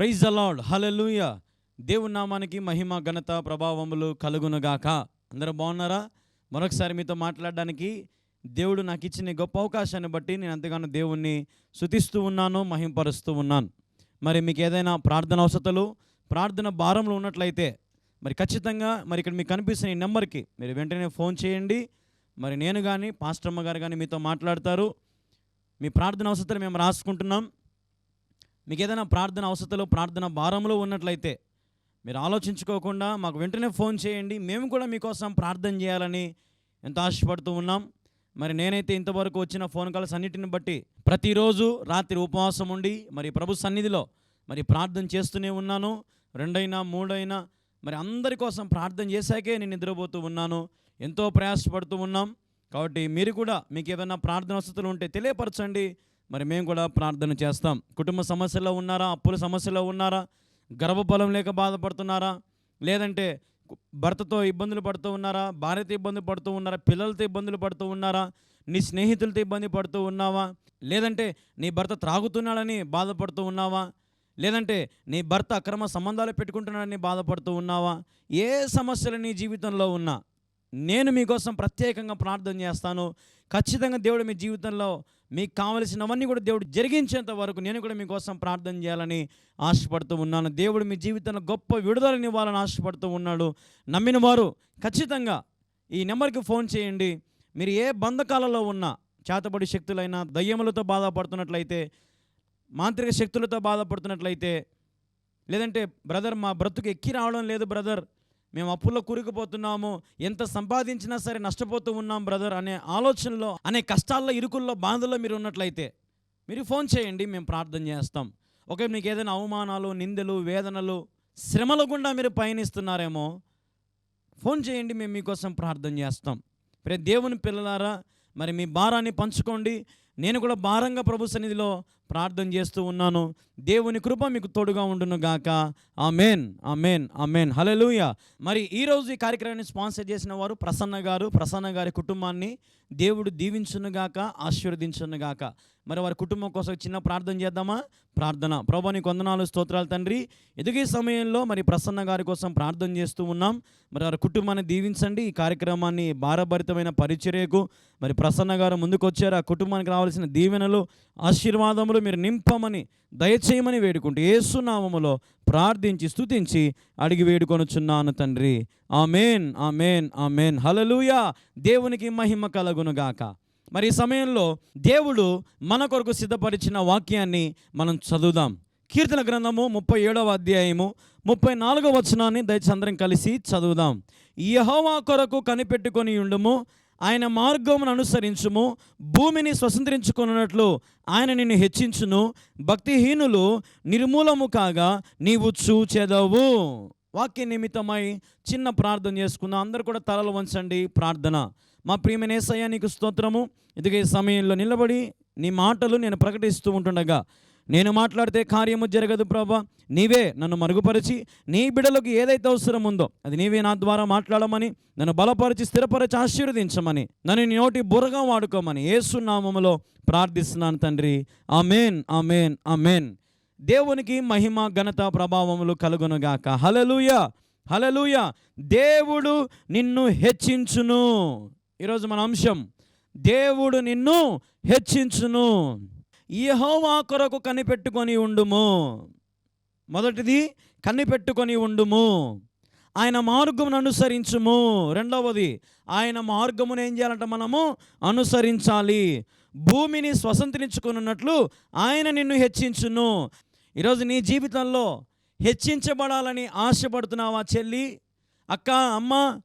Praise అలాడ్ హలలుయ దేవుని నామానికి మహిమ ఘనత ప్రభావములు కలుగునుగాక. అందరూ బాగున్నారా? మరొకసారి మీతో మాట్లాడడానికి దేవుడు నాకు ఇచ్చిన గొప్ప అవకాశాన్ని బట్టి నేను అంతగానో దేవుణ్ణి శుతిస్తూ ఉన్నాను మహింపరుస్తూ ఉన్నాను. మరి మీకు ఏదైనా ప్రార్థన అవసరతలు ప్రార్థన భారంలో ఉన్నట్లయితే మరి ఖచ్చితంగా మరి ఇక్కడ మీకు కనిపిస్తున్న ఈ నెంబర్కి మీరు వెంటనే ఫోన్ చేయండి. మరి నేను కానీ పాస్టమ్మ గారు కానీ మీతో మాట్లాడతారు. మీ ప్రార్థన అవసరతలు మేము రాసుకుంటున్నాం. మీకు ఏదైనా ప్రార్థన అవసరతలు ప్రార్థన భారంలో ఉన్నట్లయితే మీరు ఆలోచించుకోకుండా మాకు వెంటనే ఫోన్ చేయండి. మేము కూడా మీకోసం ప్రార్థన చేయాలని ఎంతో ఆశపడుతూ ఉన్నాం. మరి నేనైతే ఇంతవరకు వచ్చిన ఫోన్ కాల్స్ అన్నిటిని బట్టి ప్రతిరోజు రాత్రి ఉపవాసం ఉండి మరి ప్రభు సన్నిధిలో మరి ప్రార్థన చేస్తూనే ఉన్నాను. రెండైనా మూడైనా మరి అందరి కోసం ప్రార్థన చేశాకే నేను నిద్రపోతూ ఉన్నాను. ఎంతో ప్రయాసపడుతూ ఉన్నాం. కాబట్టి మీరు కూడా మీకు ఏదైనా ప్రార్థన వసతులు ఉంటే తెలియపరచండి. మరి మేము కూడా ప్రార్థన చేస్తాం. కుటుంబ సమస్యలో ఉన్నారా? అప్పుల సమస్యలో ఉన్నారా? గర్భఫలం లేక బాధపడుతున్నారా? లేదంటే భర్తతో ఇబ్బందులు పడుతూ ఉన్నారా? భార్యతో ఇబ్బంది పడుతూ ఉన్నారా? పిల్లలతో ఇబ్బందులు పడుతూ ఉన్నారా? నీ స్నేహితులతో ఇబ్బంది పడుతూ ఉన్నావా? లేదంటే నీ భర్త త్రాగుతున్నాడని బాధపడుతూ ఉన్నావా? లేదంటే నీ భర్త అక్రమ సంబంధాలు పెట్టుకుంటున్నాడని బాధపడుతూ ఉన్నావా? ఏ సమస్యలు నీ జీవితంలో ఉన్నా నేను మీకోసం ప్రత్యేకంగా ప్రార్థన చేస్తాను. ఖచ్చితంగా దేవుడు మీ జీవితంలో మీకు కావలసినవన్నీ కూడా దేవుడు జరిగించేంత వరకు నేను కూడా మీకోసం ప్రార్థన చేయాలని ఆశపడుతూ ఉన్నాను. దేవుడు మీ జీవితంలో గొప్ప విడుదలనివ్వాలని ఆశపడుతూ ఉన్నాడు. నమ్మిన వారు ఖచ్చితంగా ఈ నెంబర్కి ఫోన్ చేయండి. మీరు ఏ బంధకాలలో ఉన్నా చేతబడి శక్తులైనా దయ్యములతో బాధపడుతున్నట్లయితే మాంత్రిక శక్తులతో బాధపడుతున్నట్లయితే లేదంటే బ్రదర్ మా బ్రతుకు ఎక్కి రావడం లేదు బ్రదర్. మేము అప్పుల్లో కూరుకుపోతున్నాము ఎంత సంపాదించినా సరే నష్టపోతూ ఉన్నాం బ్రదర్ అనే ఆలోచనలో అనే కష్టాల్లో ఇరుకుల్లో బాధల్లో మీరు ఉన్నట్లయితే మీరు ఫోన్ చేయండి మేము ప్రార్థన చేస్తాం. ఓకే మీకు ఏదైనా అవమానాలు నిందలు వేదనలు శ్రమల గుండా మీరు పయనిస్తున్నారేమో ఫోన్ చేయండి మేము మీకోసం ప్రార్థన చేస్తాం. ప్రతి దేవుని పిల్లలారా మరి మీ భారాన్ని పంచుకోండి. నేను కూడా భారంగా ప్రభు సన్నిధిలో ప్రార్థన చేస్తూ ఉన్నాను. దేవుని కృప మీకు తోడుగా ఉండును గాక. ఆ మేన్ ఆ మేన్ ఆ మేన్ హలెలూయ మరి ఈరోజు ఈ కార్యక్రమాన్ని స్పాన్సర్ చేసిన వారు ప్రసన్న గారు. ప్రసన్న గారి కుటుంబాన్ని దేవుడు దీవించునుగాక ఆశీర్వదించునుగాక మరి వారి కుటుంబం కోసం చిన్న ప్రార్థన చేద్దామా? ప్రార్థన. ప్రభా నీకు వందనాలు స్తోత్రాలు తండ్రి. ఎదుగే సమయంలో మరి ప్రసన్న గారి కోసం ప్రార్థన చేస్తూ ఉన్నాం. మరి వారి కుటుంబాన్ని దీవించండి. ఈ కార్యక్రమాన్ని భారభరితమైన పరిచర్యకు మరి ప్రసన్న గారు ముందుకు వచ్చారు ఆ కుటుంబానికి రావాల్సిన దీవెనలు ఆశీర్వాదములు మీరు నింపమని దయచేయమని వేడుకుంటూ ఏసునామములో ప్రార్థించి స్తుతించి అడిగి వేడుకొనుచున్నాను తండ్రి. Amen amen amen. హలలుయా దేవునికి మహిమ కలగునుగాక మరి ఈ సమయంలో దేవుడు మన కొరకు సిద్ధపరిచిన వాక్యాన్ని మనం చదువుదాం. కీర్తన గ్రంథము ముప్పై ఏడవ అధ్యాయము ముప్పై నాలుగవ వచనాన్ని దయచేసి కలిసి చదువుదాం. యహోవా కొరకు కనిపెట్టుకొని ఉండుము ఆయన మార్గమును అనుసరించుము భూమిని స్వతంత్రించుకున్నట్లు ఆయన నిన్ను హెచ్చించును. భక్తిహీనులు నిర్మూలము కాగా నీవు చూచెదవు. వాక్య నిమిత్తమై చిన్న ప్రార్థన చేసుకుందాం. అందరు కూడా తలలు వంచండి. ప్రార్థన. మా ప్రియమైన నీకు స్తోత్రము. ఇదిగే సమయంలో నిలబడి నీ మాటలు నేను ప్రకటిస్తూ ఉంటుండగా నేను మాట్లాడితే కార్యము జరగదు ప్రభా. నీవే నన్ను మరుగుపరిచి నీ బిడలకు ఏదైతే అవసరం ఉందో అది నీవే నా ద్వారా మాట్లాడమని నన్ను బలపరిచి స్థిరపరిచి ఆశీర్వదించమని నన్ను నీ నోటి బుర్రగా వాడుకోమని ఏసునామములో ప్రార్థిస్తున్నాను తండ్రి. Amen amen amen. దేవునికి మహిమ ఘనత ప్రభావములు కలుగునుగాక. హలలుయ హలలుయ దేవుడు నిన్ను హెచ్చించును. ఈరోజు మన అంశం దేవుడు నిన్ను హెచ్చించును. యహోవా కొరకు కనిపెట్టుకొని ఉండుము. మొదటిది కనిపెట్టుకొని ఉండుము. ఆయన మార్గమును అనుసరించుము. రెండవది ఆయన మార్గమును ఏం చేయాలంట మనము అనుసరించాలి. భూమిని స్వతంత్రించుకున్నట్లు ఆయన నిన్ను హెచ్చించును. ఈరోజు నీ జీవితంలో హెచ్చించబడాలని ఆశపడుతున్నావా చెల్లి? అక్క అమ్మ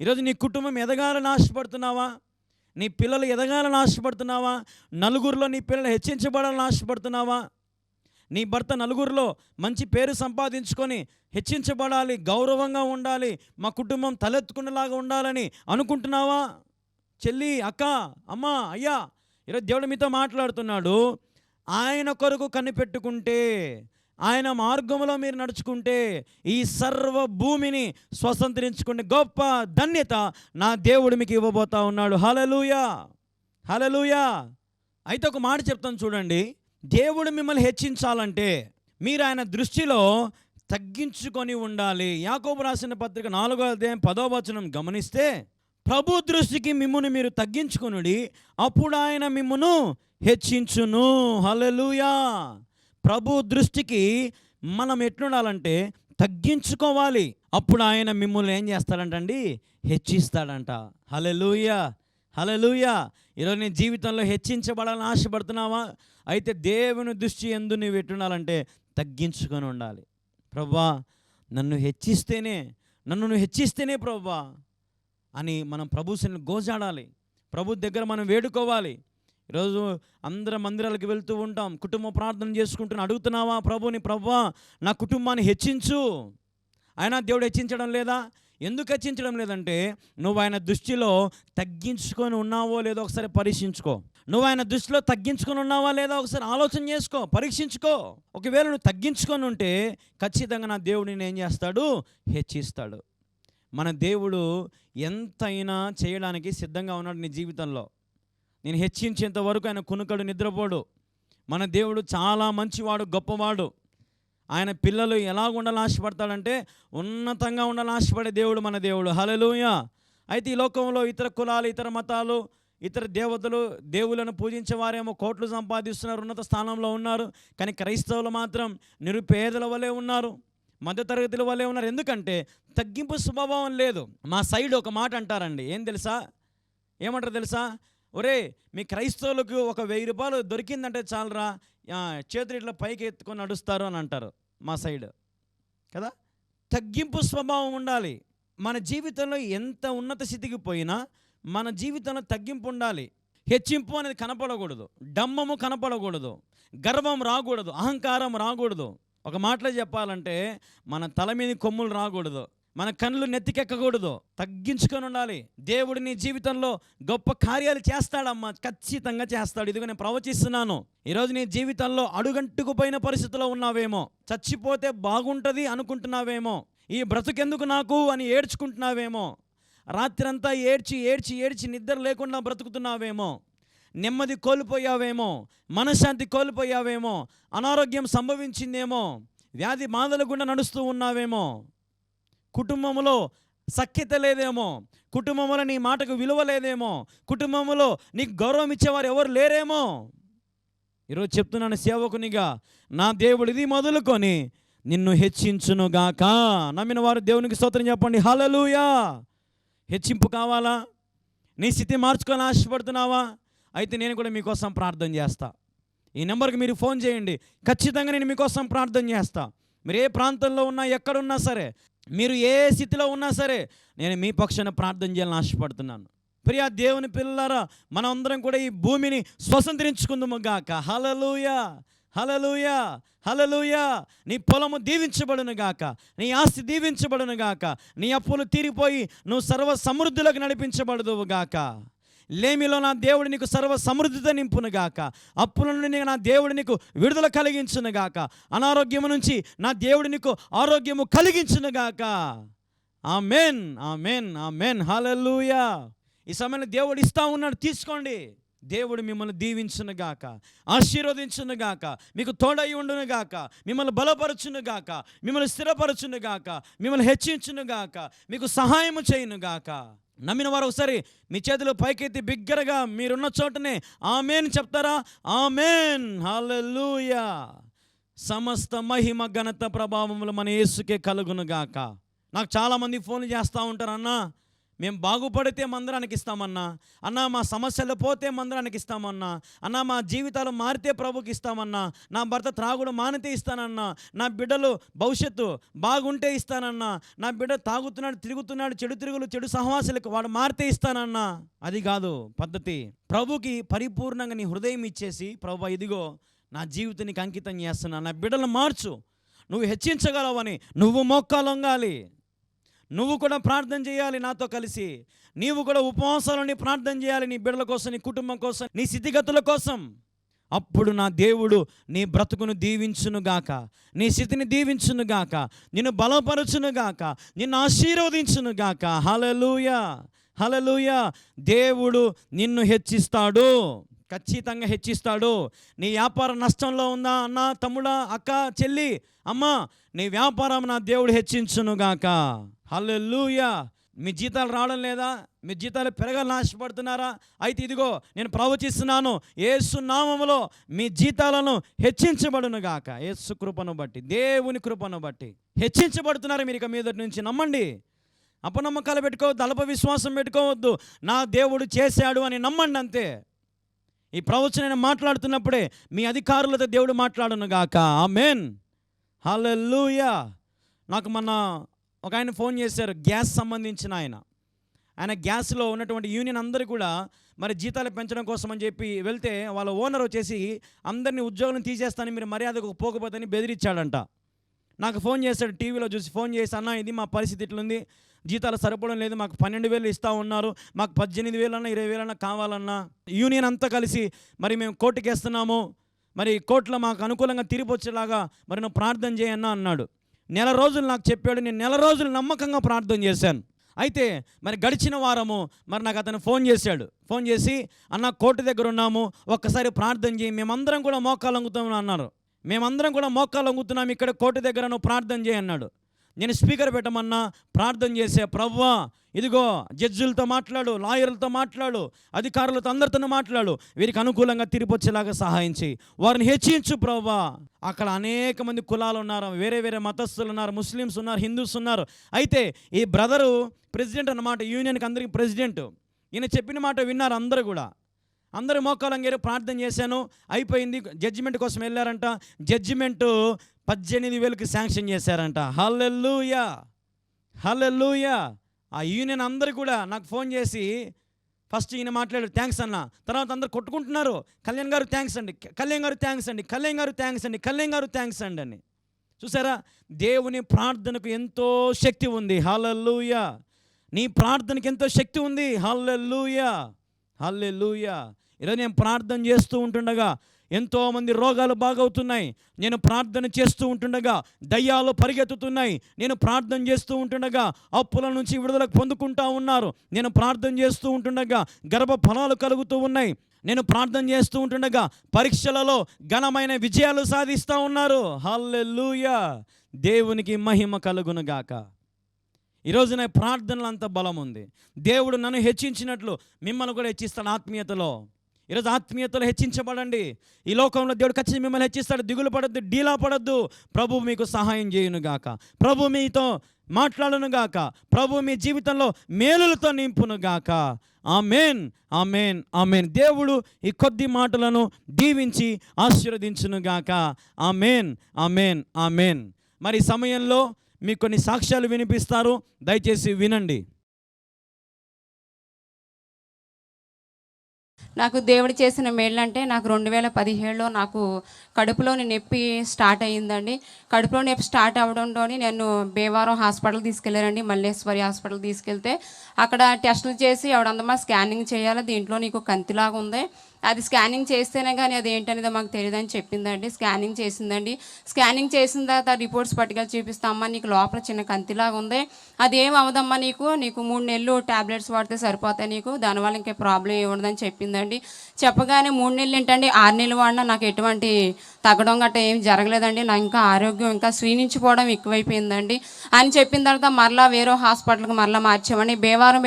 ఈరోజు నీ కుటుంబం ఎదగాలని ఆశపడుతున్నావా? నీ పిల్లలు ఎదగాలని ఆశపడుతున్నావా? నలుగురిలో నీ పిల్లలు హెచ్చించబడాలని ఆశపడుతున్నావా? నీ భర్త నలుగురిలో మంచి పేరు సంపాదించుకొని హెచ్చించబడాలి గౌరవంగా ఉండాలి మా కుటుంబం తలెత్తుకునేలాగా ఉండాలని అనుకుంటున్నావా? చెల్లి అక్క అమ్మ అయ్యా ఈరోజు దేవుడు మీతో మాట్లాడుతున్నాడు. ఆయన కొరకు కనిపెట్టుకుంటే ఆయన మార్గంలో మీరు నడుచుకుంటే ఈ సర్వ భూమిని స్వతంత్రించుకునే గొప్ప ధన్యత నా దేవుడు మీకు ఇవ్వబోతా ఉన్నాడు. హలలుయా హలలుయా అయితే ఒక మాట చెప్తాను చూడండి. దేవుడు మిమ్మల్ని హెచ్చించాలంటే మీరు ఆయన దృష్టిలో తగ్గించుకొని ఉండాలి. యాకోబు రాసిన పత్రిక నాలుగో అధ్యాయం పదో వచనం గమనిస్తే ప్రభు దృష్టికి మిమ్మును మీరు తగ్గించుకొనుడి అప్పుడు ఆయన మిమ్మును హెచ్చించును. హలలుయా ప్రభు దృష్టికి మనం ఎట్లుండాలంటే తగ్గించుకోవాలి. అప్పుడు ఆయన మిమ్మల్ని ఏం చేస్తాడంటండి? హెచ్చిస్తాడంట. హలెలూయ హలెలూయ ఈరోజు నీ జీవితంలో హెచ్చించబడాలని ఆశపడుతున్నావా? అయితే దేవుని దృష్టి ఎందు నువ్వు ఎట్టుండాలంటే తగ్గించుకొని ఉండాలి. ప్రభా నన్ను హెచ్చిస్తేనే నన్ను నువ్వు హెచ్చిస్తేనే ప్రభా అని మనం ప్రభుని గోజాడాలి. ప్రభు దగ్గర మనం వేడుకోవాలి. ఈరోజు అందరం మందిరాలకు వెళ్తూ ఉంటాం. కుటుంబ ప్రార్థన చేసుకుంటున్నా అడుగుతున్నావా ప్రభుని ప్రభా నా కుటుంబాన్ని హెచ్చించు. అయినా దేవుడు హెచ్చించడం లేదా? ఎందుకు హెచ్చించడం లేదంటే నువ్వు ఆయన దృష్టిలో తగ్గించుకొని ఉన్నావో లేదో ఒకసారి పరీక్షించుకో. నువ్వు ఆయన దృష్టిలో తగ్గించుకొని ఉన్నావా లేదా ఒకసారి ఆలోచన చేసుకో పరీక్షించుకో. ఒకవేళ నువ్వు తగ్గించుకొని ఉంటే ఖచ్చితంగా నా దేవుడిని ఏం చేస్తాడు? హెచ్చిస్తాడు. మన దేవుడు ఎంతైనా చేయడానికి సిద్ధంగా ఉన్నాడు నీ జీవితంలో. నేను హెచ్చించేంత వరకు ఆయన కునుకడు నిద్రపోడు. మన దేవుడు చాలా మంచివాడు గొప్పవాడు. ఆయన పిల్లలు ఎలా ఉండాలని ఆశపడతాడంటే ఉన్నతంగా ఉండాలని ఆశపడే దేవుడు మన దేవుడు. హలలుయ అయితే ఈ లోకంలో ఇతర కులాలు ఇతర మతాలు ఇతర దేవతలు దేవులను పూజించే వారేమో కోట్లు సంపాదిస్తున్నారు ఉన్నత స్థానంలో ఉన్నారు. కానీ క్రైస్తవులు మాత్రం నిరుపేదల వలె ఉన్నారు మధ్యతరగతుల వలె ఉన్నారు. ఎందుకంటే తగ్గింపు స్వభావం లేదు. మా సైడ్ ఒక మాట అంటారండి. ఏం తెలుసా? ఏమంటారు తెలుసా? ఒరే మీ క్రైస్తవులకు ఒక వెయ్యి రూపాయలు దొరికిందంటే చాలరా. చేతులు ఇట్లా పైకి ఎత్తుకొని నడుస్తారు అని అంటారు మా సైడ్. కదా? తగ్గింపు స్వభావం ఉండాలి. మన జీవితంలో ఎంత ఉన్నత స్థితికి పోయినా మన జీవితంలో తగ్గింపు ఉండాలి. హెచ్చింపు అనేది కనపడకూడదు. డమ్మము కనపడకూడదు. గర్వం రాకూడదు. అహంకారం రాకూడదు. ఒక మాటలో చెప్పాలంటే మన తల మీద కొమ్ములు రాకూడదు. మన కళ్ళు నెత్తికెక్కకూడదు. తగ్గించుకొని ఉండాలి. దేవుడు నీ జీవితంలో గొప్ప కార్యాలు చేస్తాడమ్మా. ఖచ్చితంగా చేస్తాడు. ఇదిగో నేను ప్రవచిస్తున్నాను. ఈరోజు నీ జీవితంలో అడుగంటుకుపోయిన పరిస్థితిలో ఉన్నావేమో. చచ్చిపోతే బాగుంటుంది అనుకుంటున్నావేమో. ఈ బ్రతుకెందుకు నాకు అని ఏడ్చుకుంటున్నావేమో. రాత్రంతా ఏడ్చి ఏడ్చి ఏడ్చి నిద్ర లేకుండా బ్రతుకుతున్నావేమో. నెమ్మది కోల్పోయావేమో. మనశ్శాంతి కోల్పోయావేమో. అనారోగ్యం సంభవించిందేమో. వ్యాధి బాధలు గుండా నడుస్తూ ఉన్నావేమో. కుటుంబంలో సఖ్యత లేదేమో కుటుంబంలో నీ మాటకు విలువ లేదేమో కుటుంబంలో నీకు గౌరవం ఇచ్చేవారు ఎవరు లేరేమో? ఈరోజు చెప్తున్నాను సేవకునిగా నా దేవుడు ఇది మొదలుకొని నిన్ను హెచ్చించునుగాక. నమ్మిన వారు దేవునికి స్తోత్రం చెప్పండి. హలలుయా హెచ్చింపు కావాలా? నీ స్థితి మార్చుకొని ఆశపడుతున్నావా? అయితే నేను కూడా మీకోసం ప్రార్థన చేస్తా. ఈ నెంబర్కి మీరు ఫోన్ చేయండి. ఖచ్చితంగా నేను మీకోసం ప్రార్థన చేస్తా. మీరు ఏ ప్రాంతంలో ఉన్నా ఎక్కడున్నా సరే మీరు ఏ స్థితిలో ఉన్నా సరే నేను మీ పక్షాన ప్రార్థన చేయాలని ఆశపడుతున్నాను. ప్రియా దేవుని పిల్లలారా మనమందరం కూడా ఈ భూమిని స్వతంత్రించుకుందాము గాక. హలలుయా హలలుయా హలలుయా నీ పొలము దీవించబడును గాక. నీ ఆస్తి దీవించబడును గాక. నీ అప్పులు తీరిపోయి నువ్వు సర్వ సమృద్ధులకు నడిపించబడదువు గాక. లేమిలో నా దేవుడు నీకు సర్వ సమృద్ధితో నింపును గాక అప్పుల నుండి నా దేవుడు నీకు విడుదల కలిగించును గాక అనారోగ్యము నుంచి నా దేవుడు నీకు ఆరోగ్యము కలిగించును గాక మెయిన్ ఆ మెయిన్ హాలూయా ఈ సమయంలో దేవుడు ఇస్తా ఉన్నాడు తీసుకోండి. దేవుడు మిమ్మల్ని దీవించును గాక ఆశీర్వదించును గాక మీకు తోడై ఉండును గాక మిమ్మల్ని బలపరచును గాక మిమ్మల్ని స్థిరపరచును గాక మిమ్మల్ని హెచ్చించును గాక మీకు సహాయము చేయును గాక నమ్మిన వారు ఒకసారి మీ చేతులు పైకెత్తి బిగ్గరగా మీరున్న చోటనే ఆమెన్ చెప్తారా? ఆమెన్. హల్లెలూయా. సమస్త మహిమ ఘనత ప్రభావములు మన యేసుకే కలుగును గాక నాకు చాలామంది ఫోన్లు చేస్తూ ఉంటారు అన్నా మేము బాగుపడితే మందిరానికి ఇస్తామన్నా. అన్నా మా సమస్యలు పోతే మందిరానికి ఇస్తామన్నా. అన్నా మా జీవితాలు మారితే ప్రభుకి ఇస్తామన్నా. నా భర్త త్రాగుడు మానితే ఇస్తానన్నా. నా బిడ్డలు భవిష్యత్తు బాగుంటే ఇస్తానన్నా. నా బిడ్డ తాగుతున్నాడు తిరుగుతున్నాడు చెడు తిరుగులు చెడు సహవాసులకు వాడు మారితే ఇస్తానన్నా. అది కాదు పద్ధతి. ప్రభుకి పరిపూర్ణంగా నీ హృదయం ఇచ్చేసి ప్రభు ఇదిగో నా జీవితానికి అంకితం చేస్తున్నా. నా బిడ్డలు మార్చు. నువ్వు హెచ్చించగలవని. నువ్వు మొక్కలొంగాలి నువ్వు కూడా ప్రార్థన చేయాలి నాతో కలిసి. నీవు కూడా ఉపవాసాలని ప్రార్థన చేయాలి నీ బిడ్డల కోసం నీ కుటుంబం కోసం నీ స్థితిగతుల కోసం. అప్పుడు నా దేవుడు నీ బ్రతుకును దీవించునుగాక నీ స్థితిని దీవించునుగాక నిన్ను బలపరచునుగాక నిన్ను ఆశీర్వదించునుగాక హలలుయ హలలుయ దేవుడు నిన్ను హెచ్చిస్తాడు. ఖచ్చితంగా హెచ్చిస్తాడు. నీ వ్యాపారం నష్టంలో ఉందా అన్న తమ్ముడా అక్క చెల్లి అమ్మా నీ వ్యాపారం నా దేవుడు హెచ్చించునుగాక హల్లెలూయా. మీ జీతాలు రావడం లేదా? మీ జీతాలు పెరగాలని ఆశపడుతున్నారా అయితే ఇదిగో నేను ప్రవచిస్తున్నాను. ఏసు నామములో మీ జీతాలను హెచ్చించబడును గాక. ఏసు కృపను బట్టి దేవుని కృపను బట్టి. హెచ్చించబడుతున్నారు మీరు ఇక మీదటి నుంచి. నమ్మండి. అపనమ్మకాలు పెట్టుకోవద్దు అల్ప విశ్వాసం పెట్టుకోవద్దు. నా దేవుడు చేశాడు అని నమ్మండి అంతే. ఈ ప్రవచన నేను మాట్లాడుతున్నప్పుడే మీ అధికారులతో దేవుడు మాట్లాడును గాక. ఆమెన్. హల్లెలూయా. నాకు మొన్న ఒక ఆయన ఫోన్ చేశారు గ్యాస్ సంబంధించిన ఆయన. ఆయన గ్యాస్లో ఉన్నటువంటి యూనియన్ అందరూ కూడా మరి జీతాలు పెంచడం కోసం అని చెప్పి వెళ్తే వాళ్ళ ఓనర్ వచ్చేసి అందరినీ ఉద్యోగం తీసేస్తానని మీరు మర్యాదకు పోకపోతేని బెదిరించాడంట. నాకు ఫోన్ చేశాడు టీవీలో చూసి ఫోన్ చేసి అన్న ఇది మా పరిస్థితి ఇట్లుంది. జీతాలు సరిపోవడం లేదు మాకు పన్నెండు వేలు ఇస్తూ ఉన్నారు. మాకు పద్దెనిమిది వేలన్నా ఇరవై వేలన్నా కావాలన్నా. యూనియన్ అంతా కలిసి మరి మేము కోర్టుకి వేస్తున్నాము మరి కోర్టులో మాకు అనుకూలంగా తిరిగి వచ్చేలాగా మరి నువ్వు ప్రార్థన చేయన్నా అన్నాడు. నెల రోజులు నాకు చెప్పాడు నేను నెల రోజులు నమ్మకంగా ప్రార్థన చేశాను. అయితే మరి గడిచిన వారము మరి నాకు అతను ఫోన్ చేశాడు. ఫోన్ చేసి అన్న కోర్టు దగ్గర ఉన్నాము ఒక్కసారి ప్రార్థన చేయి మేమందరం కూడా మోకాలు అంగుతాము అన్నారు. మేమందరం కూడా మోకాలు వంగుతున్నాం ఇక్కడ కోర్టు దగ్గర నువ్వు ప్రార్థన చేయి అన్నాడు. నేను స్పీకర్ పెట్టమన్నా ప్రార్థన చేసే ప్రవ్వా ఇదిగో జడ్జిలతో మాట్లాడు లాయర్లతో మాట్లాడు అధికారులతో అందరితో మాట్లాడు వీరికి అనుకూలంగా తిరిగి వచ్చేలాగా సహాయం చేయి. వారిని హెచ్చించు ప్రవ్వా. అక్కడ అనేక మంది కులాలు ఉన్నారు వేరే వేరే మతస్థులు ఉన్నారు ముస్లిమ్స్ ఉన్నారు హిందూస్ ఉన్నారు. అయితే ఈ బ్రదరు ప్రెసిడెంట్ అన్నమాట యూనియన్కి అందరికి ప్రెసిడెంట్. ఈయన చెప్పిన మాట విన్నారు అందరూ కూడా. అందరూ మోకాలంగారు ప్రార్థన చేశాను అయిపోయింది జడ్జిమెంట్ కోసం వెళ్ళారంట. జడ్జిమెంట్ పద్దెనిమిది వేలకు శాంక్షన్ చేశారంట. హల్లెల్లుయా హల్లెల్లుయా ఆ యూనియన్ అందరు కూడా నాకు ఫోన్ చేసి ఫస్ట్ ఈయన మాట్లాడారు థ్యాంక్స్ అన్న. తర్వాత అందరు కొట్టుకుంటున్నారు కళ్యాణ్ గారు థ్యాంక్స్ అండి కళ్యాణ్ గారు థ్యాంక్స్ అండి కళ్యాణ్ గారు థ్యాంక్స్ అండి కళ్యాణ్ గారు థ్యాంక్స్ అండి అని. చూసారా? దేవుని ప్రార్థనకు ఎంతో శక్తి ఉంది. హల్లెల్లుయా నీ ప్రార్థనకి ఎంతో శక్తి ఉంది. హల్లెల్లుయా హల్లెల్లుయా ఈరోజు నేను ప్రార్థన చేస్తూ ఉంటుండగా ఎంతోమంది రోగాలు బాగవుతున్నాయి. నేను ప్రార్థన చేస్తూ ఉంటుండగా దయ్యాలు పరిగెత్తుతున్నాయి. నేను ప్రార్థన చేస్తూ ఉంటుండగా అప్పుల నుంచి విడుదల పొందుకుంటా ఉన్నారు. నేను ప్రార్థన చేస్తూ ఉంటుండగా గర్భ ఫలాలు కలుగుతూ ఉన్నాయి. నేను ప్రార్థన చేస్తూ ఉంటుండగా పరీక్షలలో ఘనమైన విజయాలు సాధిస్తూ ఉన్నారు. హల్లెలూయా! దేవునికి మహిమ కలుగునుగాక ఈరోజు నా ప్రార్థనలు అంత బలం ఉంది దేవుడు నన్ను హెచ్చించినట్లు మిమ్మల్ని కూడా హెచ్చిస్తాడు ఆత్మీయతలో. ఈరోజు ఆత్మీయతలు హెచ్చించబడండి. ఈ లోకంలో దేవుడు ఖచ్చితంగా మిమ్మల్ని హెచ్చిస్తాడు. దిగులు పడద్దు డీలా పడద్దు. ప్రభు మీకు సహాయం చేయును గాక ప్రభు మీతో మాట్లాడను గాక ప్రభు మీ జీవితంలో మేలులతో నింపును గాక ఆమెన్ ఆమెన్ ఆమెన్. దేవుడు ఈ కొద్ది మాటలను దీవించి ఆశీర్వదించును గాక ఆమెన్ ఆమెన్ ఆమెన్. మరి సమయంలో మీకు కొన్ని సాక్ష్యాలు వినిపిస్తారు. దయచేసి వినండి. నాకు దేవుడు చేసిన మేళ్ళంటే నాకు రెండు వేల పదిహేడులో నాకు కడుపులోని నొప్పి స్టార్ట్ అయ్యిందండి. కడుపులో నొప్పి స్టార్ట్ అవ్వడంతో నేను భీమవరం హాస్పిటల్ తీసుకెళ్ళారండి మల్లేశ్వరి హాస్పిటల్ తీసుకెళ్తే. అక్కడ టెస్టులు చేసి ఆవిడందమ్మా స్కానింగ్ చేయాలి దీంట్లో నీకు కంతిలాగా ఉంది. అది స్కానింగ్ చేస్తేనే కానీ అది ఏంటనేది మాకు తెలియదని చెప్పిందండి. స్కానింగ్ చేసిందండి. స్కానింగ్ చేసిన తర్వాత రిపోర్ట్స్ పట్టుకెళ్ళి చూపిస్తామమ్మా నీకు లోపల చిన్న కంతిలాగా ఉంది. అది ఏం అవదమ్మా నీకు? నీకు మూడు నెలలు టాబ్లెట్స్ వాడితే సరిపోతాయి నీకు. దానివల్ల ఇంకే ప్రాబ్లం ఏముండదని ఉండదని చెప్పిందండి. చెప్పగానే మూడు నెలలు ఏంటండి? ఆరు నెలలు వాడినా నాకు ఎటువంటి తగ్గడం గట్ట ఏం జరగలేదండి. నా ఇంకా ఆరోగ్యం ఇంకా క్షీణించిపోవడం ఎక్కువైపోయిందండి. అని చెప్పిన తర్వాత మరలా వేరే హాస్పిటల్కి మరలా మార్చామండి. భీవారం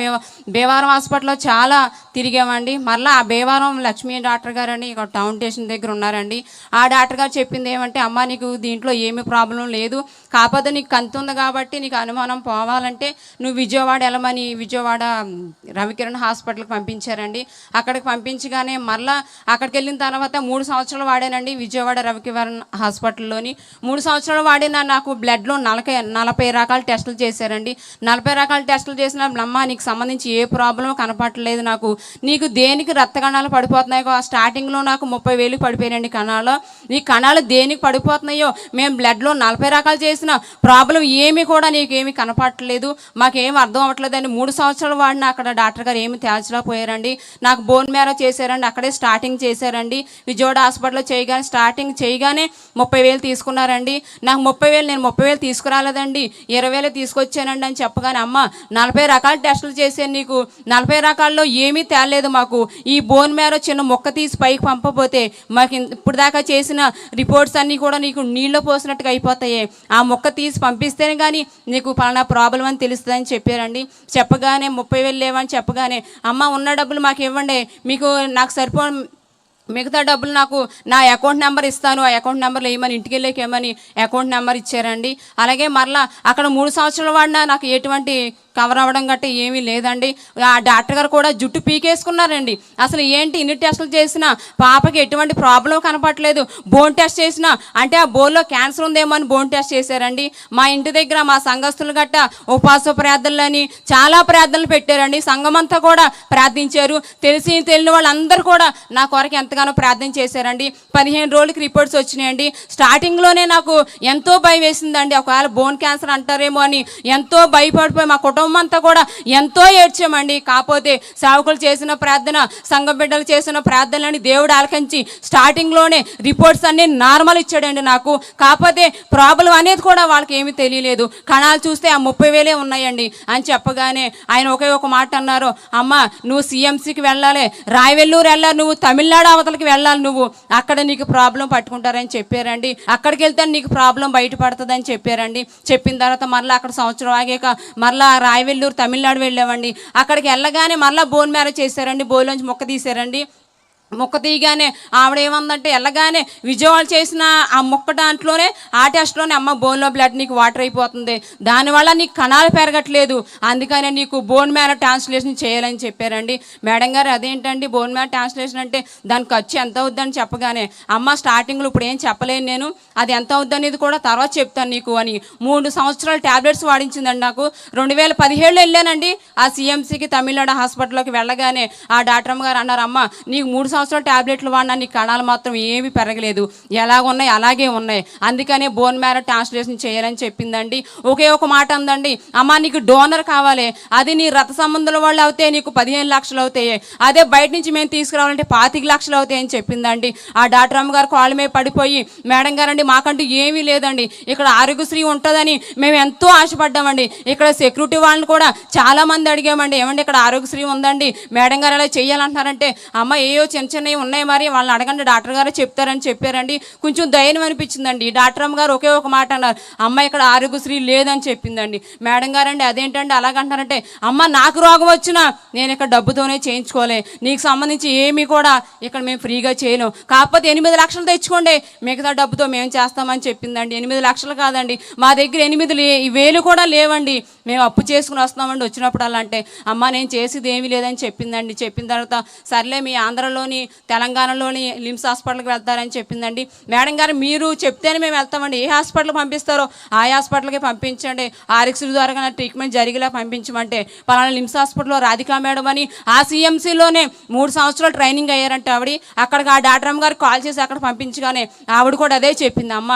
భీవారం హాస్పిటల్లో చాలా తిరిగామండి. మరలా ఆ బేవారం లక్ష్మీ డాక్టర్ గారు అని ఇక్కడ టౌన్ స్టేషన్ దగ్గర ఉన్నారండి. ఆ డాక్టర్ గారు చెప్పింది ఏమంటే అమ్మ నీకు దీంట్లో ఏమీ ప్రాబ్లం లేదు. కాకపోతే నీకు కంతు ఉంది కాబట్టి నీకు అనుమానం పోవాలంటే నువ్వు విజయవాడ వెళ్ళమని విజయవాడ రవికిరణ్ హాస్పిటల్కి పంపించారండి. అక్కడికి పంపించగానే మరలా అక్కడికి వెళ్ళిన తర్వాత మూడు సంవత్సరాలు వాడానండి. విజయవాడ రవికిరణ్ హాస్పిటల్లోని మూడు సంవత్సరాలు వాడిన నాకు బ్లడ్లో నలభై నలభై రకాల టెస్టులు చేశారండి. నలభై రకాల టెస్టులు చేసిన అమ్మ నీకు సంబంధించి ఏ ప్రాబ్లం కనపడలేదు నాకు. నీకు దేనికి రక్త కణాలు పడిపోతున్నాయో ఆ స్టార్టింగ్లో నాకు ముప్పై వేలు పడిపోయినండి కణాలు. ఈ కణాలు దేనికి పడిపోతున్నాయో మేము బ్లడ్లో నలభై రకాలు చేసిన ప్రాబ్లం ఏమీ కూడా నీకు ఏమి కనపడట్లేదు. మాకేం అర్థం అవ్వట్లేదని మూడు సంవత్సరాలు వాడిన అక్కడ డాక్టర్ గారు ఏమి తేల్చలేకపోయారండి నాకు బోన్ మేర చేశారండి. అక్కడే స్టార్టింగ్ చేశారండి. విజయవాడ హాస్పిటల్లో చేయగానే స్టార్టింగ్ ఆపరేషన్ చేయగానే ముప్పై వేలు తీసుకున్నారండి. నాకు ముప్పై వేలు నేను ముప్పై వేలు తీసుకురాలేదండి. ఇరవై వేలు తీసుకొచ్చానండి అని చెప్పగానే అమ్మ నలభై రకాల టెస్టులు చేశాను నీకు. నలభై రకాల్లో ఏమీ తేలేదు మాకు. ఈ బోన్ మేర చిన్న మొక్క తీసి పైకి పంపబోతే మాకు ఇప్పుడు దాకా చేసిన రిపోర్ట్స్ అన్నీ కూడా నీకు నీళ్ళు పోసినట్టుగా అయిపోతాయి. ఆ మొక్క తీసి పంపిస్తేనే కానీ నీకు పలానా ప్రాబ్లం అని తెలుస్తుందని చెప్పారండి. చెప్పగానే ముప్పై వేలు లేవని చెప్పగానే అమ్మ ఉన్న డబ్బులు మాకు ఇవ్వండి. మీకు నాకు సరిపో మిగతా డబ్బులు నాకు నా అకౌంట్ నెంబర్ ఇస్తాను ఆ అకౌంట్ నెంబర్లో ఏమని ఇంటికి వెళ్ళేకేమని అకౌంట్ నెంబర్ ఇచ్చారండి. అలాగే మరలా అక్కడ మూడు సంవత్సరాల వాడినా నాకు ఎటువంటి కవర్ అవ్వడం గట్రా ఏమీ లేదండి. ఆ డాక్టర్ గారు కూడా జుట్టు పీకేసుకున్నారండి. అసలు ఏంటి ఇన్ని టెస్టులు చేసినా? పాపకి ఎటువంటి ప్రాబ్లం కనపట్లేదు బోన్ టెస్ట్ చేసినా? అంటే ఆ బోన్లో క్యాన్సర్ ఉందేమో అని బోన్ టెస్ట్ చేశారండి. మా ఇంటి దగ్గర మా సంఘస్థులు గట్ట ఉపాస ప్రార్థనలని చాలా ప్రార్థనలు పెట్టారండి. సంఘం అంతా కూడా ప్రార్థించారు. తెలిసి తెలియని వాళ్ళందరూ కూడా నా కొరకు ఎంతగానో ప్రార్థన చేశారండి. పదిహేను రోజులకి రిపోర్ట్స్ వచ్చినాయండి. స్టార్టింగ్లోనే నాకు ఎంతో భయం వేసిందండి. ఒకవేళ బోన్ క్యాన్సర్ అంటారేమో అని ఎంతో భయపడిపోయి మా కుటుంబం అంతా కూడా ఎంతో ఏడ్చామండి. కాకపోతే సేవకులు చేసిన ప్రార్థన సంఘ బిడ్డలు చేసిన ప్రార్థనలని దేవుడు ఆలకించి స్టార్టింగ్లోనే రిపోర్ట్స్ అన్ని నార్మల్ ఇచ్చాడండి నాకు. కాకపోతే ప్రాబ్లం అనేది కూడా వాళ్ళకి ఏమీ తెలియలేదు. కణాలు చూస్తే ఆ ముప్పై వేలే ఉన్నాయండి అని చెప్పగానే ఆయన ఒకే ఒక మాట అన్నారు. అమ్మ నువ్వు సీఎంసీకి వెళ్ళాలి రాయవెల్లూరు వెళ్ళాలి నువ్వు తమిళనాడు అవతలకి వెళ్ళాలి నువ్వు. అక్కడ నీకు ప్రాబ్లం పట్టుకుంటారని చెప్పారండి. అక్కడికి వెళ్తే నీకు ప్రాబ్లం బయటపడుతుందని చెప్పారండి. చెప్పిన తర్వాత మరలా అక్కడ సంవత్సరం ఆగాక మరలా రాయవెల్లూరు తమిళనాడు వెళ్ళామండి. అక్కడికి వెళ్ళగానే మళ్ళీ బోన్ మ్యారేజ్ చేశారండి. బోన్లోంచి మొక్క తీశారండి. మొక్క తీయగానే ఆవిడ ఏమందంటే వెళ్ళగానే విజయవాడ చేసిన ఆ మొక్క దాంట్లోనే ఆ టెస్ట్లోనే అమ్మ బోన్లో బ్లడ్ నీకు వాటర్ అయిపోతుంది. దానివల్ల నీకు కణాలు పెరగట్లేదు. అందుకనే నీకు బోన్ మ్యార ట్రాన్స్లేషన్ చేయాలని చెప్పారండి. మేడం గారు అదేంటండి బోన్ మ్యార ట్రాన్స్లేషన్ అంటే దాని ఖర్చు ఎంత అవుద్దని చెప్పగానే అమ్మ స్టార్టింగ్లో ఇప్పుడు ఏం చెప్పలేను నేను. అది ఎంత అవుద్ది అనేది కూడా తర్వాత చెప్తాను నీకు అని. మూడు సంవత్సరాలు ట్యాబ్లెట్స్ వాడించిందండి నాకు. రెండు వేల పదిహేడులో వెళ్ళానండి. ఆ సీఎంసీకి తమిళనాడు హాస్పిటల్లోకి వెళ్ళగానే ఆ డాక్టర్ అమ్మగారు అన్నారు అమ్మ నీకు మూడు సంవత్సరాలు ట్యాబ్లెట్లు వాడినా నీ కణాలు మాత్రం ఏమీ పెరగలేదు. ఎలాగున్నాయి అలాగే ఉన్నాయి. అందుకనే బోన్ మ్యారో ట్రాన్స్లేషన్ చేయాలని చెప్పిందండి. ఒకే ఒక మాట అందండి. అమ్మ నీకు డోనర్ కావాలి. అది నీ రథ సంబంధుల వాళ్ళు అవుతాయి నీకు పదిహేను లక్షలు అవుతాయి. అదే బయట నుంచి మేము తీసుకురావాలంటే పాతిక లక్షలు అవుతాయి అని చెప్పిందండి. ఆ డాక్టర్ అమ్మ గారు కాళ్ళ మీద పడిపోయి మేడం గారండి మాకంటూ ఏమీ లేదండి. ఇక్కడ ఆరోగ్యశ్రీ ఉంటుందని మేము ఎంతో ఆశపడ్డామండి. ఇక్కడ సెక్యూరిటీ వాళ్ళని కూడా చాలా మంది అడిగామండి. ఏమండి ఇక్కడ ఆరోగ్యశ్రీ ఉందండి? మేడం గారు అలా చేయాలంటున్నారంటే అమ్మ ఏయో చిన్న చిన్నవి ఉన్నాయి మరి. వాళ్ళని అడగండి. డాక్టర్ గారు చెప్తారని చెప్పారండి. కొంచెం ధైర్యం అనిపించిందండి. డాక్టర్ అమ్మ గారు ఒకే ఒక మాట అన్నారు. అమ్మ ఇక్కడ ఆరోగ్యశ్రీ లేదని చెప్పిందండి. మేడం గారండి అదేంటండి అలాగంటారంటే అమ్మ నాకు రోగం వచ్చినా నేను ఇక్కడ డబ్బుతోనే చేయించుకోలే. నీకు సంబంధించి ఏమీ కూడా ఇక్కడ మేము ఫ్రీగా చేయలేం. కాకపోతే ఎనిమిది లక్షలు తెచ్చుకోండి. మిగతా డబ్బుతో మేము చేస్తామని చెప్పిందండి. ఎనిమిది లక్షలు కాదండి. మా దగ్గర ఎనిమిది ఈ వేలు కూడా లేవండి. మేము అప్పు చేసుకుని వస్తామండి వచ్చినప్పుడు అలా అంటే అమ్మ నేను చేసేది ఏమీ లేదని చెప్పిందండి. చెప్పిన తర్వాత సర్లే మీ ఆంధ్రలోని తెలంగాణలోని లిమ్స్ హాస్పిటల్కి వెళ్తారని చెప్పిందండి. మేడం గారు మీరు చెప్తేనే మేము వెళ్తామండి. ఏ హాస్పిటల్కి పంపిస్తారో ఆ హాస్పిటల్కి పంపించండి. ఆర్ఎక్స్ ద్వారా కానీ ట్రీట్మెంట్ జరిగేలా పంపించమంటే. పలానా లిమ్స్ హాస్పిటల్లో రాధికా మేడం అని ఆ సిఎంసీలోనే మూడు సంవత్సరాలు ట్రైనింగ్ అయ్యారంట ఆవిడ. అక్కడికి ఆ డాక్టర్ అమ్మ గారు కాల్ చేసి అక్కడ పంపించగానే ఆవిడ కూడా అదే చెప్పింది. అమ్మ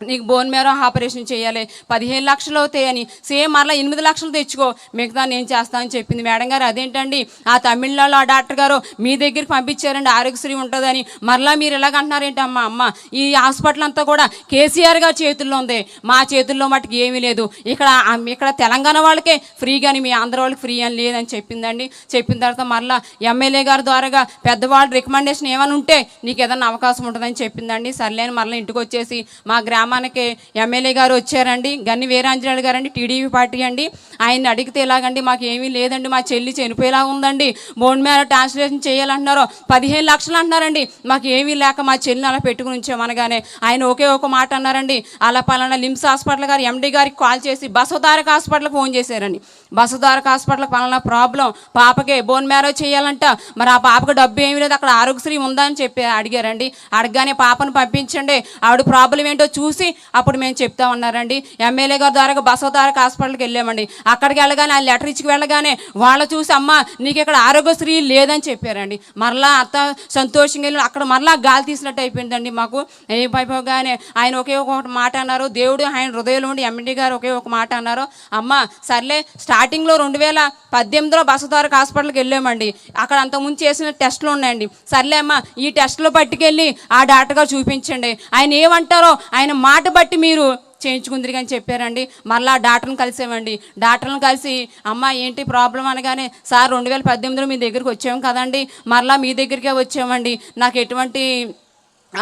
నీకు బోన్ మేర ఆపరేషన్ చేయాలి. పదిహేను లక్షలు అవుతాయని సేమ్ మరలా ఎనిమిది లక్షలు తెచ్చుకో. మిగతా నేను చేస్తానని చెప్పింది. మేడం గారు అదేంటండి? ఆ తమిళనాడులో ఆ డాక్టర్ గారు మీ దగ్గరికి పంపించారండి. ఆరోగ్యశ్రీ ఉంటుందని. మరలా మీరు ఎలాగంటున్నారేంటి అమ్మ? అమ్మ ఈ హాస్పిటల్ అంతా కూడా కేసీఆర్ గారి చేతుల్లో ఉంది. మా చేతుల్లో మటుకు ఏమీ లేదు. ఇక్కడ ఇక్కడ తెలంగాణ వాళ్ళకే ఫ్రీ కానీ మీ ఆంధ్ర వాళ్ళకి ఫ్రీ అని లేదని చెప్పిందండి. చెప్పిన తర్వాత మరలా ఎమ్మెల్యే గారి ద్వారాగా పెద్దవాళ్ళు రికమెండేషన్ ఏమైనా ఉంటే నీకు ఏదైనా అవకాశం ఉంటుందని చెప్పిందండి. సర్లేని మరలా ఇంటికి వచ్చేసి మా గ్రామానికి ఎమ్మెల్యే గారు వచ్చారండి. గన్ని వీరాంజనేయులు గారండి టీడీపీ పార్టీ అండి. ఆయన్ని అడిగితే ఎలాగండి మాకు ఏమీ లేదండి మా చెల్లి చనిపోయేలా ఉందండి. బోన్ మీద ట్రాన్స్లేషన్ చేయాలంటున్నారు. పదిహేను లక్షలు అంటున్నారండి. మాకు ఏమీ లేక మా చెల్లిని అలా పెట్టుకుని ఉంచామనగానే ఆయన ఒకే ఒక మాట అన్నారండి. అలా పలానా లిమ్స్ హాస్పిటల్ గారు ఎండీ గారికి కాల్ చేసి బసవతారక హాస్పిటల్కి ఫోన్ చేశారండి. బసవతారక హాస్పిటల్ పలానా ప్రాబ్లం పాపకి బోన్ మ్యారేజ్ చేయాలంట. మరి ఆ పాపకు డబ్బు ఏమీ లేదు అక్కడ ఆరోగ్యశ్రీ ఉందా అని చెప్పి అడిగారండి. అడగగానే పాపను పంపించండి ఆవిడ ప్రాబ్లం ఏంటో చూసి అప్పుడు మేము చెప్తా ఉన్నారండి. ఎమ్మెల్యే గారి ద్వారా బసవతారక హాస్పిటల్కి వెళ్ళామండి. అక్కడికి వెళ్ళగానే ఆ లెటర్ ఇచ్చి వెళ్ళగానే వాళ్ళు చూసి అమ్మ నీకు ఇక్కడ ఆరోగ్యశ్రీ లేదని చెప్పారండి. మరలా అత్త సంతోషంగా వెళ్ళి అక్కడ మరలా గాలి తీసినట్టు అయిపోయిందండి మాకు. అయిపోగానే ఆయన ఒకే ఒక మాట అన్నారు. దేవుడు ఆయన హృదయంలో ఉండి ఎమ్మెల్యే గారు ఒకే ఒక మాట అన్నారు. అమ్మ సర్లే స్టార్టింగ్లో రెండు వేల పద్దెనిమిదిలో బసవతారక హాస్పిటల్కి వెళ్ళామండి. అక్కడ అంతకుముందు చేసిన టెస్టులు ఉన్నాయండి. సర్లే అమ్మ ఈ టెస్టులు పట్టుకెళ్ళి ఆ డాక్టర్ గారు చూపించండి. ఆయన ఏమంటారో ఆయన మాట బట్టి మీరు చేయించుకుందిరి అని చెప్పారండి. మళ్ళీ ఆ డాక్టర్ని కలిసామండి. డాక్టర్ని కలిసి అమ్మ ఏంటి ప్రాబ్లం అనగానే సార్ రెండు వేల పద్దెనిమిదిలో మీ దగ్గరికి వచ్చాము కదండి. మరలా మీ దగ్గరికే వచ్చామండి. నాకు ఎటువంటి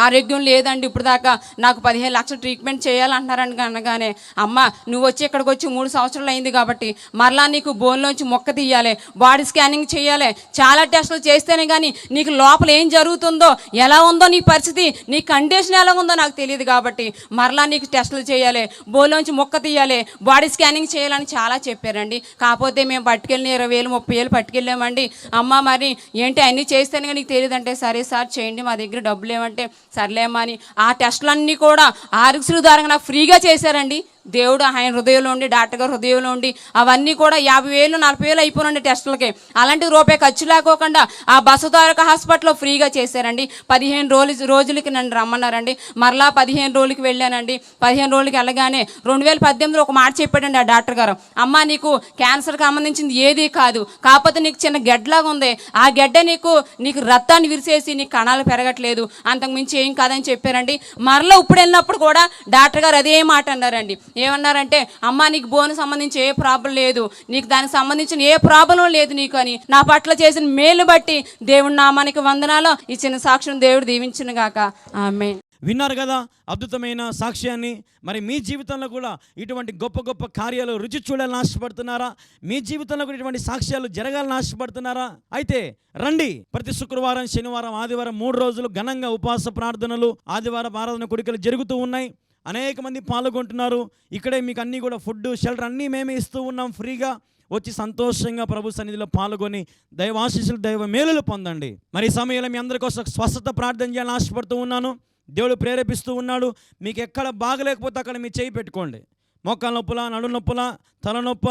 ఆరోగ్యం లేదండి ఇప్పుడు దాకా నాకు పదిహేను లక్షలు ట్రీట్మెంట్ చేయాలంటున్నారని అనగానే అమ్మ నువ్వు వచ్చి ఇక్కడికి వచ్చి మూడు సంవత్సరాలు అయింది కాబట్టి మరలా నీకు బోన్లోంచి మొక్క తీయాలి బాడీ స్కానింగ్ చేయాలి చాలా టెస్టులు చేస్తేనే కానీ నీకు లోపల ఏం జరుగుతుందో ఎలా ఉందో నీ పరిస్థితి నీ కండిషన్ ఎలా ఉందో నాకు తెలియదు కాబట్టి మరలా నీకు టెస్టులు చేయాలి బోన్లోంచి మొక్క తీయాలి బాడీ స్కానింగ్ చేయాలని చాలా చెప్పారండి. కాకపోతే మేము పట్టుకెళ్ళిన ఇరవై వేలు ముప్పై వేలు పట్టుకెళ్ళామండి. అమ్మ మరి ఏంటి అన్నీ చేస్తేనే కానీ నీకు తెలియదంటే సరే సార్ చేయండి మా దగ్గర డబ్బులు ఏమంటే సర్లేమ్మా అని. ఆ టెస్టులన్నీ కూడా ఆరోగ్యశ్రీ ద్వారా నాకు ఫ్రీగా చేశారండి. దేవుడు ఆయన హృదయంలో ఉండి డాక్టర్ గారు హృదయంలో ఉండి అవన్నీ కూడా యాభై వేలు నలభై వేలు అయిపోయినండి టెస్టులకి. అలాంటి రూపాయి ఖర్చు లేకోకుండా ఆ బసతారక హాస్పిటల్లో ఫ్రీగా చేశారండి. పదిహేను రోజులు రోజులకి నన్ను రమ్మన్నారండి. మరలా పదిహేను రోజులకి వెళ్ళానండి. పదిహేను రోజులకి వెళ్ళగానే రెండు వేల పద్దెనిమిదిలో ఒక మాట చెప్పాడండి ఆ డాక్టర్ గారు. అమ్మ నీకు క్యాన్సర్కి సంబంధించింది ఏదీ కాదు. కాకపోతే నీకు చిన్న గెడ్లాగా ఉంది. ఆ గెడ్డ నీకు నీకు రక్తాన్ని విరిసేసి నీకు కణాలు పెరగట్లేదు. అంతకుమించి ఏం కాదని చెప్పారండి. మరలా ఇప్పుడు వెళ్ళినప్పుడు కూడా డాక్టర్ గారు అదే మాట అన్నారండి. ఏమన్నారంటే అమ్మ నీకు బోను సంబంధించి ఏ ప్రాబ్లం లేదు. నీకు దానికి సంబంధించిన ఏ ప్రాబ్లం లేదు నీకు అని. నా పట్ల చేసిన మేలు బట్టి దేవుడి నామానికి వందనాలు. ఇచ్చిన సాక్ష్యం దేవుడు దీవించిన గాక. ఆమె విన్నారు కదా అద్భుతమైన సాక్ష్యాన్ని. మరి మీ జీవితంలో కూడా ఇటువంటి గొప్ప గొప్ప కార్యాలు రుచి చూడాలని ఆశపడుతున్నారా? మీ జీవితంలో కూడా ఇటువంటి సాక్ష్యాలు జరగాలని ఆశపడుతున్నారా? అయితే రండి. ప్రతి శుక్రవారం శనివారం ఆదివారం మూడు రోజులు ఘనంగా ఉపవాస ప్రార్థనలు ఆదివారం ఆరాధన కొడుకలు జరుగుతూ ఉన్నాయి. అనేక మంది పాల్గొంటున్నారు. ఇక్కడే మీకు అన్నీ కూడా ఫుడ్ షెల్టర్ అన్నీ మేమే ఇస్తూ ఉన్నాం ఫ్రీగా. వచ్చి సంతోషంగా ప్రభు సన్నిధిలో పాల్గొని దైవాశీస్సులు దైవ మేలులు పొందండి. మరి సమయంలో మీ అందరి కోసం స్వస్థత ప్రార్థన చేయాలని ఆశపడుతూ ఉన్నాను. దేవుడు ప్రేరేపిస్తూ ఉన్నాడు. మీకు ఎక్కడ బాగలేకపోతే అక్కడ మీ చేయి పెట్టుకోండి. మోకాల నొప్పుల నడు నొప్పుల తలనొప్ప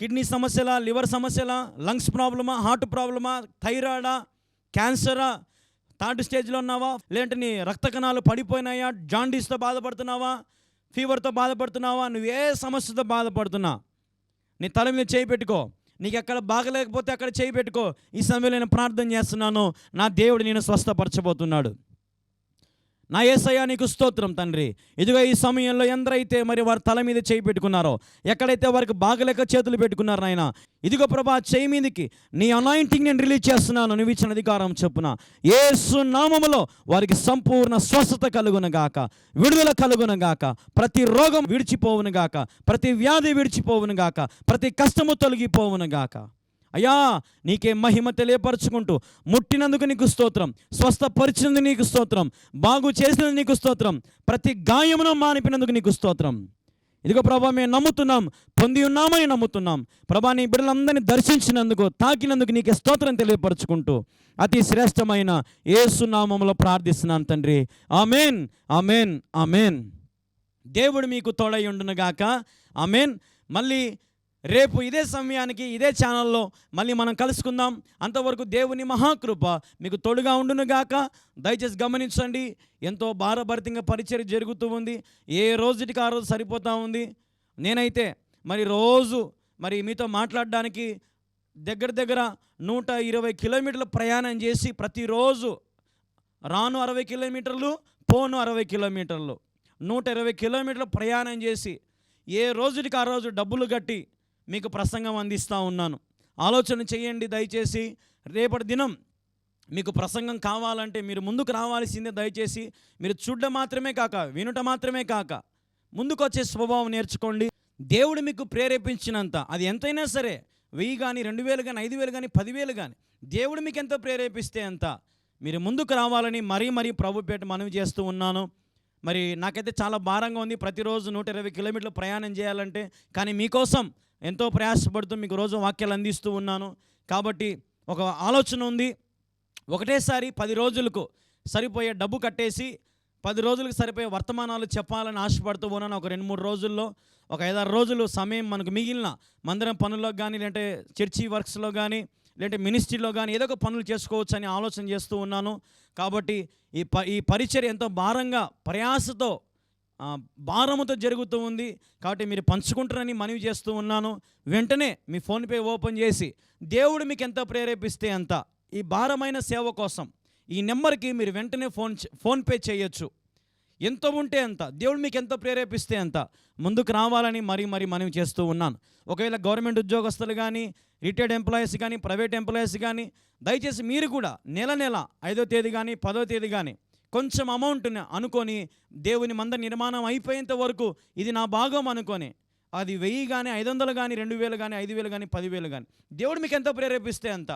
కిడ్నీ సమస్యల లివర్ సమస్యల లంగ్స్ ప్రాబ్లమా హార్ట్ ప్రాబ్లమా థైరాయిడా క్యాన్సరా థర్డ్ స్టేజ్లో ఉన్నావా? లేదంటే నీ రక్త కణాలు పడిపోయినాయా? జాండీస్తో బాధపడుతున్నావా? ఫీవర్తో బాధపడుతున్నావా? నువ్వు ఏ సమస్యతో బాధపడుతున్నా? నీ తల మీద చేయి పెట్టుకో. నీకు ఎక్కడ బాగలేకపోతే అక్కడ చేయి పెట్టుకో. ఈ సమయంలో నేను ప్రార్థన చేస్తున్నాను. నా దేవుడు నేను స్వస్థపరచబోతున్నాడు. నా ఏసయ్యా నీకు స్తోత్రం తండ్రి. ఇదిగో ఈ సమయంలో ఎందరైతే మరి వారి తల మీద చేయి పెట్టుకున్నారో ఎక్కడైతే వారికి బాగలేక చేతులు పెట్టుకున్నారు నాయన ఇదిగో ప్రభా చేయి మీదకి నీ అనాయింటింగ్ నేను రిలీజ్ చేస్తున్నాను నువ్వు ఇచ్చిన అధికారం చెప్పున. ఏసు నామములో వారికి సంపూర్ణ స్వస్థత కలుగునగాక విడుదల కలుగునగాక ప్రతి రోగం విడిచిపోవును గాక ప్రతి వ్యాధి విడిచిపోవును గాక ప్రతి కష్టము తొలగిపోవును గాక. అయ్యా నీకే మహిమ తెలియపరచుకుంటూ ముట్టినందుకు నీకు స్తోత్రం స్వస్థపరిచినందుకు నీకు స్తోత్రం బాగు చేసినందుకు నీకు స్తోత్రం ప్రతి గాయమును మానిపినందుకు నీకు స్తోత్రం. ఇదిగో ప్రభా మేము నమ్ముతున్నాం పొంది ఉన్నామని నమ్ముతున్నాం. ప్రభా నీ బిడ్డలందరినీ దర్శించినందుకు తాకినందుకు నీకే స్తోత్రం తెలియపరచుకుంటూ అతి శ్రేష్టమైన ఏసునామంలో ప్రార్థిస్తున్నాను తండ్రి. Amen amen amen. దేవుడు మీకు తోడై ఉండునుగాక ఆమెన్. మళ్ళీ రేపు ఇదే సమయానికి ఇదే ఛానల్లో మళ్ళీ మనం కలుసుకుందాం. అంతవరకు దేవుని మహాకృప మీకు తోడుగా ఉండునుగాక దయచేసి గమనించండి. ఎంతో భారభరితంగా పరిచయం జరుగుతూ ఉంది. ఏ రోజుటికి ఆ రోజు సరిపోతూ ఉంది. నేనైతే మరి రోజు మరి మీతో మాట్లాడడానికి దగ్గర దగ్గర నూట ఇరవై కిలోమీటర్ల ప్రయాణం చేసి ప్రతిరోజు రాను అరవై కిలోమీటర్లు పోను అరవై కిలోమీటర్లు. నూట ఇరవై కిలోమీటర్ల ప్రయాణం చేసి ఏ రోజుకి ఆ రోజు డబ్బులు కట్టి మీకు ప్రసంగం అందిస్తూ ఉన్నాను. ఆలోచన చేయండి దయచేసి. రేపటి దినం మీకు ప్రసంగం కావాలంటే మీరు ముందుకు రావాల్సిందే దయచేసి. మీరు చూడడం మాత్రమే కాక వినుట మాత్రమే కాక ముందుకు వచ్చే స్వభావం నేర్చుకోండి. దేవుడు మీకు ప్రేరేపించినంత అది ఎంతైనా సరే వెయ్యి కానీ రెండు వేలు కానీ ఐదు వేలు కానీ పదివేలు కానీ దేవుడు మీకు ఎంత ప్రేరేపిస్తే అంత మీరు ముందుకు రావాలని మరీ మరీ ప్రభుపేట మనవి చేస్తూ ఉన్నాను. మరి నాకైతే చాలా భారంగా ఉంది. ప్రతిరోజు నూట ఇరవై కిలోమీటర్లు ప్రయాణం చేయాలంటే కానీ మీకోసం ఎంతో ప్రయాసపడుతూ మీకు రోజు వాక్యాలు అందిస్తూ ఉన్నాను. కాబట్టి ఒక ఆలోచన ఉంది. ఒకటేసారి పది రోజులకు సరిపోయే డబ్బు కట్టేసి పది రోజులకు సరిపోయే వర్తమానాలు చెప్పాలని ఆశపడుతూ ఉన్నాను. ఒక రెండు మూడు రోజుల్లో ఒక ఐదారు రోజులు సమయం మనకు మిగిలిన మందిరం పనుల్లో కానీ లేదంటే చర్చి వర్క్స్లో కానీ లేదంటే మినిస్ట్రీలో కానీ ఏదో ఒక పనులు చేసుకోవచ్చు అని ఆలోచన చేస్తూ ఉన్నాను. కాబట్టి ఈ ప ఈ పరిచర్ ఎంతో భారంగా ప్రయాసతో భారముతో జరుగుతూ ఉంది. కాబట్టి మీరు పంచుకుంటారని మనవి చేస్తూ ఉన్నాను. వెంటనే మీ ఫోన్పే ఓపెన్ చేసి దేవుడు మీకు ఎంత ప్రేరేపిస్తే అంత. ఈ భారమైన సేవ కోసం ఈ నెంబర్కి మీరు వెంటనే ఫోన్ ఫోన్పే చేయొచ్చు. ఎంత ఉంటే అంత. దేవుడు మీకు ఎంత ప్రేరేపిస్తే అంత. ముందుకు రావాలని మరీ మరీ మనవి చేస్తూ ఉన్నాను. ఒకవేళ గవర్నమెంట్ ఉద్యోగస్తులు కానీ రిటైర్డ్ ఎంప్లాయీస్ కానీ ప్రైవేట్ ఎంప్లాయీస్ కానీ దయచేసి మీరు కూడా నెల నెల ఐదో తేదీ కానీ పదో తేదీ కానీ కొంచెం అమౌంట్ని అనుకొని దేవుని మంద నిర్మాణం అయిపోయేంత వరకు ఇది నా భాగం అనుకొని అది వెయ్యి కానీ ఐదు వందలు కానీ రెండు వేలు కానీ ఐదు వేలు కానీ పదివేలు కానీ దేవుడు మీకు ఎంత ప్రేరేపిస్తే అంత.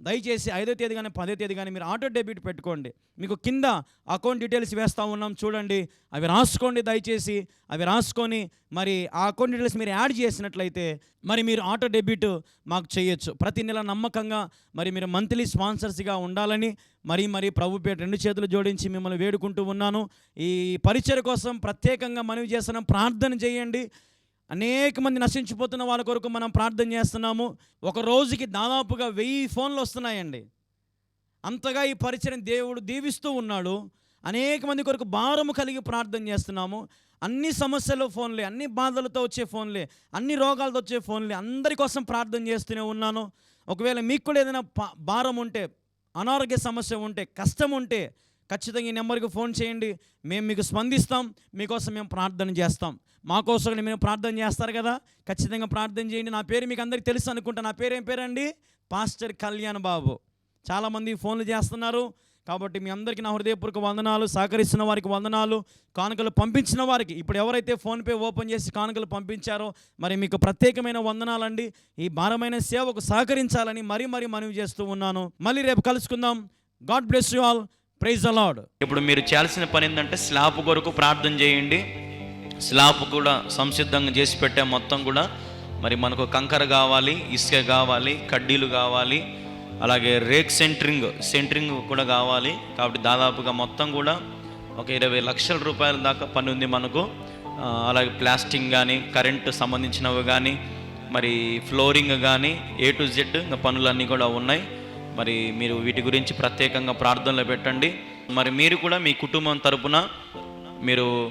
దయచేసి ఐదో తేదీ కానీ పదో తేదీ కానీ మీరు ఆటో డెబిట్ పెట్టుకోండి. మీకు కింద అకౌంట్ డీటెయిల్స్ వేస్తూ ఉన్నాం చూడండి. అవి రాసుకోండి దయచేసి. అవి రాసుకొని మరి ఆ అకౌంట్ డీటెయిల్స్ మీరు యాడ్ చేసినట్లయితే మరి మీరు ఆటో డెబిట్ మాకు చేయొచ్చు. ప్రతి నెల నమ్మకంగా మరి మీరు మంత్లీ స్పాన్సర్స్గా ఉండాలని మరి మరి ప్రభుపేట రెండు చేతులు జోడించి మిమ్మల్ని వేడుకుంటూ ఉన్నాను. ఈ పరిచయ కోసం ప్రత్యేకంగా మనవి చేస్తున్నాం. ప్రార్థన చేయండి. అనేక మంది నశించిపోతున్న వాళ్ళ కొరకు మనం ప్రార్థన చేస్తున్నాము. ఒక రోజుకి దాదాపుగా వెయ్యి ఫోన్లు వస్తున్నాయండి. అంతగా ఈ పరిచయం దేవుడు దీవిస్తూ ఉన్నాడు. అనేక మంది కొరకు భారము కలిగి ప్రార్థన చేస్తున్నాము. అన్ని సమస్యలు ఫోన్లే అన్ని బాధలతో వచ్చే ఫోన్లే అన్ని రోగాలతో వచ్చే ఫోన్లే అందరి కోసం ప్రార్థన చేస్తూనే ఉన్నాను. ఒకవేళ మీకు కూడా ఏదైనా భారం ఉంటే అనారోగ్య సమస్య ఉంటే కష్టం ఉంటే ఖచ్చితంగా ఈ నెంబర్కి ఫోన్ చేయండి. మేము మీకు స్పందిస్తాం. మీకోసం మేము ప్రార్థన చేస్తాం. మా కోసం మీరు ప్రార్థన చేస్తారు కదా. ఖచ్చితంగా ప్రార్థన చేయండి. నా పేరు మీకు అందరికీ తెలుసు అనుకుంటా. నా పేరు ఏం పేరండి? పాస్టర్ కళ్యాణ్ బాబు. చాలామంది ఫోన్లు చేస్తున్నారు. కాబట్టి మీ అందరికీ నా హృదయపూర్వక వందనాలు సహకరిస్తున్న వారికి వందనాలు కానుకలు పంపించిన వారికి. ఇప్పుడు ఎవరైతే ఫోన్పే ఓపెన్ చేసి కానుకలు పంపించారో మరి మీకు ప్రత్యేకమైన వందనాలండి. ఈ భారమైన సేవకు సహకరించాలని మరీ మరీ మనవి చేస్తూ ఉన్నాను. మళ్ళీ రేపు కలుసుకుందాం. God bless you all. Praise అలాడ్ ఇప్పుడు మీరు చేయాల్సిన పని ఏంటంటే స్లాబ్ కొరకు ప్రార్థన చేయండి. స్లాబ్ కూడా సంసిద్ధంగా చేసి పెట్టే మొత్తం కూడా మరి మనకు కంకర కావాలి ఇసుక కావాలి కడ్డీలు కావాలి అలాగే రేక్ సెంటరింగ్ సెంటరింగ్ కూడా కావాలి. కాబట్టి దాదాపుగా మొత్తం కూడా ఒక ఇరవై లక్షల రూపాయల దాకా పని ఉంది మనకు. అలాగే ప్లాస్టింగ్ కానీ కరెంటు సంబంధించినవి కానీ మరి ఫ్లోరింగ్ కానీ ఏ టు జెడ్ ఇంకా పనులన్నీ కూడా ఉన్నాయి. మరి మీరు వీటి గురించి ప్రత్యేకంగా ప్రార్థనలు పెట్టండి. మరి మీరు కూడా మీ కుటుంబం తరపున మీరు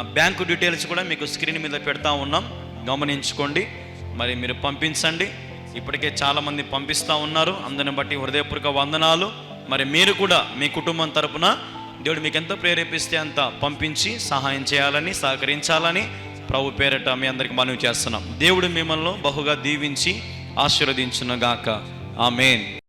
బ్యాంకు డీటెయిల్స్ కూడా మీకు స్క్రీన్ మీద పెడతా ఉన్నాం. గమనించుకోండి. మరి మీరు పంపించండి. ఇప్పటికే చాలామంది పంపిస్తూ ఉన్నారు. అందరిని బట్టి హృదయపూర్వక వందనాలు. మరి మీరు కూడా మీ కుటుంబం తరపున దేవుడు మీకు ఎంత ప్రేరేపిస్తే అంత పంపించి సహాయం చేయాలని సహకరించాలని ప్రభు పేరట మీ అందరికి మనవి చేస్తున్నాం. దేవుడు మిమ్మల్ని బహుగా దీవించి ఆశీర్వదించునుగాక. ఆమెన్.